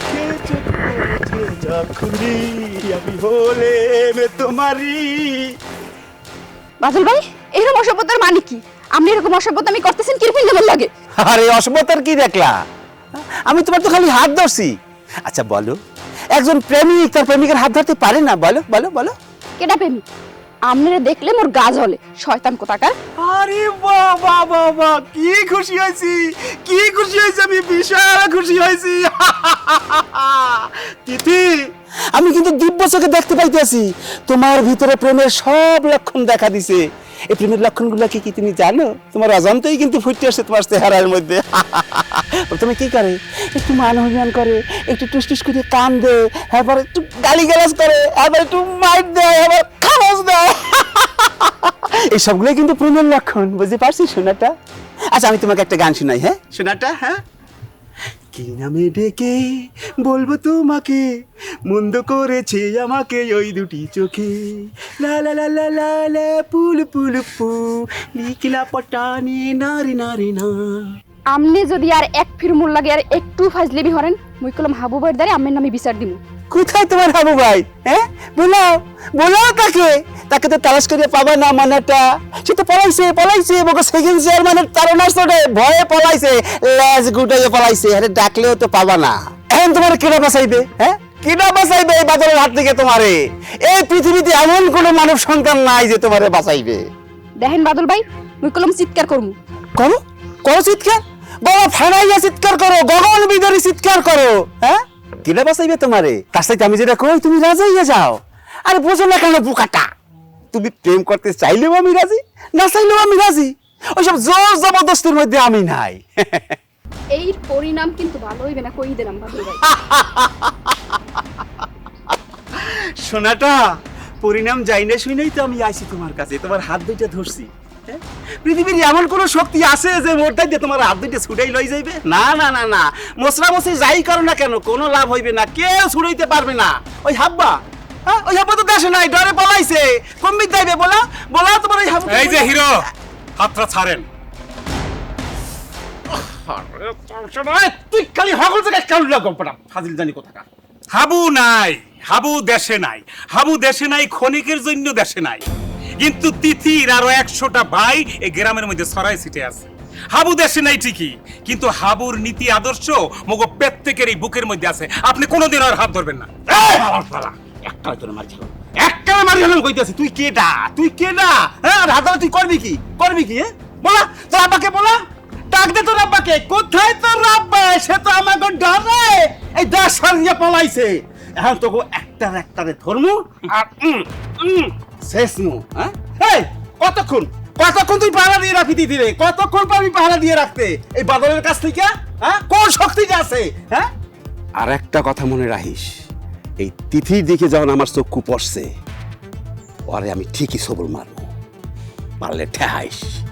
চোখে চোখ পড়েছে যখনই আমি হলে মে তোমারি বাদল ভাই এরকম অসভ্যতার মানে কি? আপনি এরকম অসভ্যতা আমি করতেছেন কীরকম লাগে? আরে অসভ্যতার কি দেখলা? আমি তোমার তো খালি হাত ধরছি। আচ্ছা বলো। একজন প্রেমিক তার প্রেমিকের হাত ধরতে পারে না? বলো বলো বলো। কেটা প্রেমী আপনারা দেখলে মোর গা জ্বলে শয়তান কোথাকার? আরে বাবা বাবা কি খুশি হয়েছি, কি খুশি হয়েছি আমি, বিশাল খুশি হয়েছি। তিথি, আমি কিন্তু দিব্য চোখে দেখতে পাইতেছি। তোমার ভিতরে প্রেমের সব লক্ষণ দেখা দিছে। এই প্রেমের লক্ষণগুলো কি কি তুমি জানো? তোমার অজান্তেই কিন্তু ফুটে আসছে তোমার চেহারার মধ্যে। প্রথমে কি করে? একটু মান অভিমান করে, একটু টুস টুস করে কান দে এরপর একটু গালি গালাজ করে, এরপর একটু মাইট দেয় এবার এই সবগুলোই কিন্তু প্রেমের লক্ষণ বুঝতে পারছিস সোনাটা? আচ্ছা আমি তোমাকে একটা গান শোনাই হ্যাঁ? সোনাটা হ্যাঁ? কি নামে ডেকে বলব তোমাকে? মন্দ করেছে আমাকে ওই দুটি চোখে। লা লা লা লা লা লা পুল পুল পু। লিখিলা পটানি নারি নারি না। আমনে যদি আর এক ফির মূল লাগে আর একটু ফাজলেবি হরেন মুই কলম হাবু ভাইয়ের দ্বারে আমের নামে বিচার দিমু। কোথায় তোমার হাবু ভাই হ্যাঁ? বলাও বলাও তাকে তাকে তো তালাশ করে পাবা না মানাটা সে তো পলাইছে পলাইছে বকে সেকেন্ড চেয়ারম্যানের ভয়ে পলাইছে লেজ গুটাইয়ে পলাইছে আরে ডাকলেও তো পাবা না। এখন তোমার কেডা বাঁচাইবে হ্যাঁ? কেডা বাঁচাইবে এই বাজারের হাত থেকে তোমারে? এই পৃথিবীতে এমন কোনো মানব সন্তান নাই যে তোমারে বাঁচাইবে। দেখেন বাদল ভাই মুই কলম চিৎকার করমু। করো করো চিৎকার? বাবা ফানাইয়া চিৎকার করো গগন বিদারি চিৎকার করো হ্যাঁ? কিরা বাঁচাইবে তোমারে? তার সাথে আমি যেটা কই তুমি রাজি হয়ে যাও। আরে বোঝো না কেন বোকাটা। তুমি প্রেম করতে চাইলেও আমি রাজি না চাইলেও আমি রাজি। ওইসব জোর জবরদস্তির মধ্যে আমি নাই। এই পরিণাম কিন্তু ভালো হইবে না কই দিলাম বাদল ভাই? সোনাটা পরিণাম যাই না শুনেই তো আমি আইছি তোমার কাছে তোমার হাত দুইটা ধরছি। হ্যাঁ? পৃথিবীর এমন কোন শক্তি আছে যে মোরটা দিয়ে তোমার হাত দুইটা ছুটাই লই যাইবে? না না না না। মশরা মশি যাই করো না কেন কোনো লাভ হইবে না কেউ ছুটাইতে পারবে না। ওই হাব্বা হ্যাঁ? ওই হাব্বা তো দেশে নাই ডরে পলাইছে। কম্বিত যাইবে বলা বলা তোমার ওই হাব্বা এই যে হিরো হাতটা ছাড়েন। তুই খালি হগল থেকে কাউল লাগো ফাজিল জানি কোথাকার। হাবু নাই হাবু দেশে নাই। হাবু দেশে নাই ক্ষণিকের জন্য দেশে নাই। কিন্তু তিথির আরও একশোটা ভাই এই গ্রামের মধ্যে ছড়াই ছিটে আছে। হাবু দেশে নাই ঠিকই কিন্তু হাবুর নীতি আদর্শ মগো প্রত্যেকের এই বুকের মধ্যে আছে। আপনি কোনোদিন আর হাত ধরবেন না। এই একটা তোর মারি তুই কেডা? তুই কেডা? হ্যাঁ রাধা তুই করবি কি? করবি কি হ্যাঁ? বলা, তোর আব্বাকে বলা? ডাক দে তোর আব্বাকে, কোথায় তোর আব্বা? সে তো আমাকে ডরে এই দাস সারিয়ে পলাইছে। এখন তোকে ধর্ম শেষ নু হ্যাঁ? এই কতক্ষণ? কতক্ষণ তুই পাহারা দিয়ে রাখি দিদি রে? কতক্ষণ পাবি পাহারা দিয়ে রাখতে? এই বাদলের কাছ থেকে হ্যাঁ? কোন শক্তিটা আছে হ্যাঁ? আর একটা কথা মনে রাখিস, এই তিথির দিকে যখন আমার চক্ষু পড়ছে ওরে আমি ঠিকই সবল মারব। পারলে ঠেহাইস।